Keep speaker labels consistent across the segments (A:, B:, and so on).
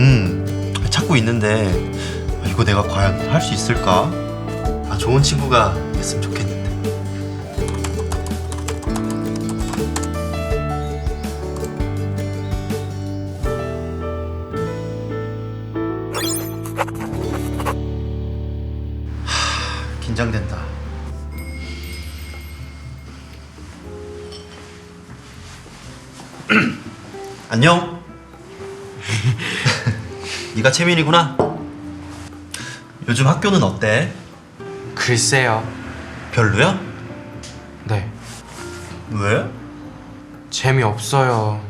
A: 음, 찾고 있는데 아, 이거 내가 과연 할 수 있을까? 아, 좋은 친구가 됐으면 좋겠는데. 하, 긴장된다. 안녕. 네가 채민이구나. 요즘 학교는 어때?
B: 글쎄요.
A: 별로야?
B: 네.
A: 왜?
B: 재미없어요.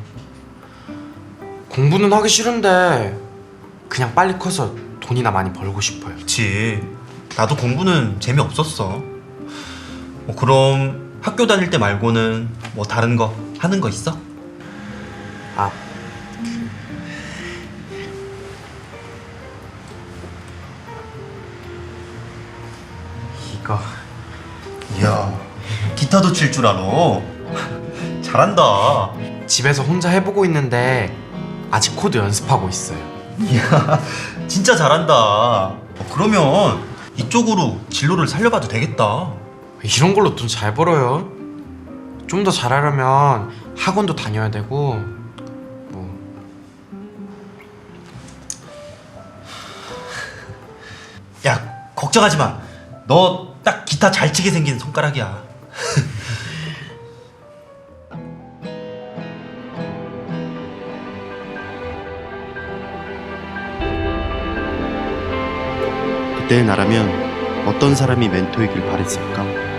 B: 공부는 하기 싫은데 그냥 빨리 커서 돈이나 많이 벌고 싶어요.
A: 그치. 나도 공부는 재미없었어. 뭐 그럼 학교 다닐 때 말고는 뭐 다른 거 하는 거 있어?
B: 아, 이거
A: 이야, 기타도 칠 줄 알아. 잘한다.
B: 집에서 혼자 해보고 있는데 아직 코드 연습하고 있어요.
A: 이야, 진짜 잘한다. 어, 그러면 이쪽으로 진로를 살려봐도 되겠다.
B: 이런 걸로 돈 잘 벌어요. 좀 더 잘하려면 학원도 다녀야 되고 뭐
A: 야, 걱정하지 마. 너딱 기타 잘 치게 생긴 손가락이야. 그때의 나라면 어떤 사람이 멘토이길 바랬을까?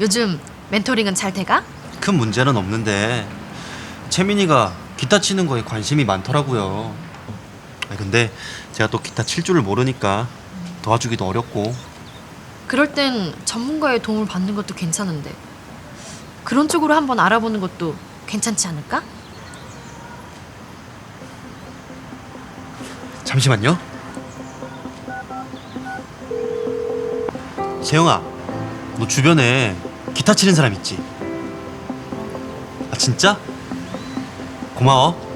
C: 요즘 멘토링은 잘 돼가?
A: 큰 문제는 없는데 채민이가 기타 치는 거에 관심이 많더라고요. 아, 근데 제가 또 기타 칠 줄을 모르니까 도와주기도 어렵고
C: 그럴 땐 전문가의 도움을 받는 것도 괜찮은데 그런 쪽으로 한번 알아보는 것도 괜찮지 않을까?
A: 잠시만요. 세영아, 너 주변에 기타 치는 사람 있지? 아 진짜? 고마워.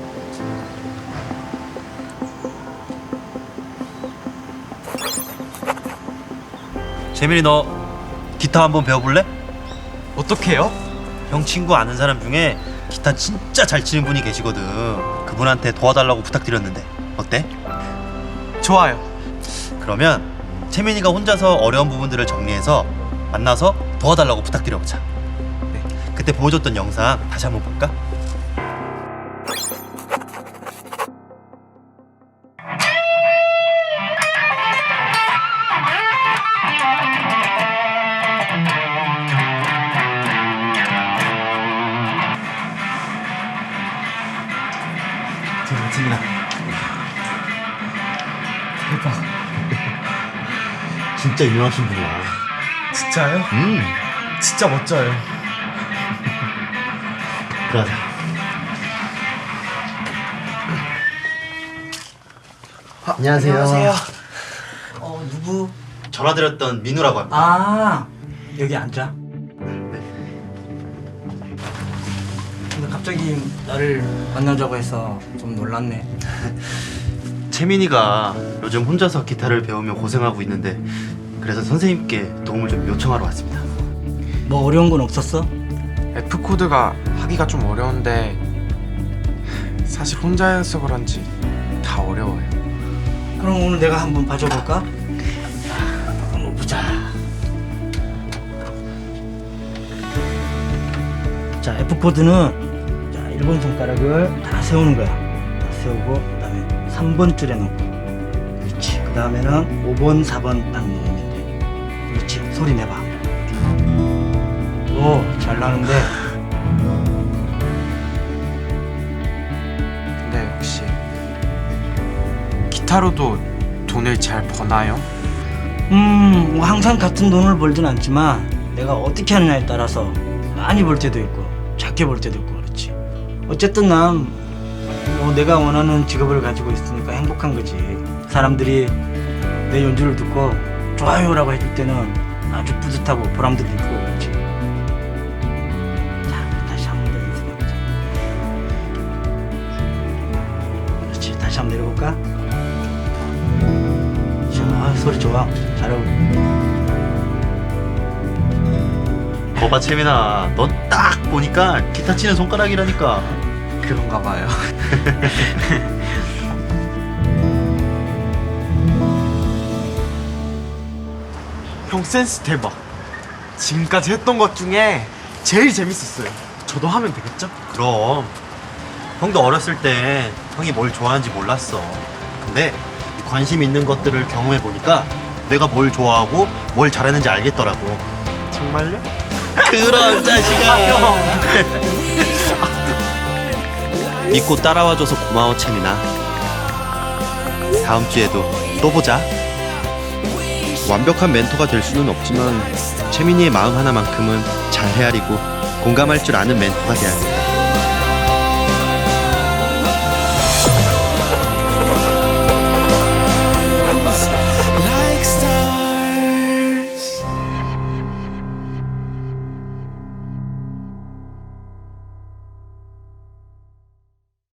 A: 재민이 너 기타 한번 배워볼래?
B: 어떻게요?
A: 형 친구 아는 사람 중에 기타 진짜 잘 치는 분이 계시거든. 그분한테 도와달라고 부탁드렸는데 어때?
B: 좋아요.
A: 그러면 채민이가 혼자서 어려운 부분들을 정리해서 만나서 도와달라고 부탁드려보자.
B: 네.
A: 그때 보여줬던 영상 다시 한번 볼까? 진짜 유명하신 분이야.
B: 진짜요?
A: 음,
B: 진짜 멋져요.
A: 그러자. 안녕하세요.
D: 어 누구?
A: 전화드렸던 민우라고 합니다.
D: 아 여기 앉아. 근데 갑자기 나를 만나자고 해서 좀 놀랐네.
A: 채민이가 요즘 혼자서 기타를 배우며 고생하고 있는데 그래서 선생님께 도움을 좀 요청하러 왔습니다.
D: 뭐 어려운 건 없었어?
B: F 코드가 하기가 좀 어려운데 사실 혼자여서 그런지 다 어려워요.
D: 그럼 오늘 내가 한번 봐줘볼까? 한번 보자. 자 F 코드는 자 1번 손가락을 다 세우는 거야. 다 세우고 그다음에 3번 줄에 놓고. 그렇지. 그 다음에는 5번, 4번 딱. 그렇지. 소리 내봐. 오, 잘 나는데.
B: 근데 혹시 기타로도 돈을 잘 버나요?
D: 음, 뭐 항상 같은 돈을 벌진 않지만 내가 어떻게 하느냐에 따라서 많이 볼 때도 있고 작게 볼 때도 있고 그렇지. 어쨌든 난 뭐 내가 원하는 직업을 가지고 있으니까 행복한 거지. 사람들이 내 연주를 듣고 좋아요라고 해줄 때는 아주 뿌듯하고 보람도 느끼고 그렇지. 자, 다시 한 번더 연습해보자. 그렇지, 다시 한번 내려볼까? 자, 아, 소리 좋아. 잘하고.
A: 거봐 채민아 너 딱 보니까 기타 치는 손가락이라니까
B: 그런가 봐요.
E: 형 센스 대박. 지금까지 했던 것 중에 제일 재밌었어요. 저도 하면 되겠죠?
A: 그럼 형도 어렸을 때 형이 뭘 좋아하는지 몰랐어 근데 관심 있는 것들을 경험해 보니까 내가 뭘 좋아하고 뭘 잘하는지 알겠더라고
E: 정말요?
A: 그런 자식아 믿고 따라와줘서 고마워 채민아 다음 주에도 또 보자 완벽한 멘토가 될 수는 없지만 채민이의 마음 하나만큼은 잘 헤아리고 공감할 줄 아는 멘토가 돼야 돼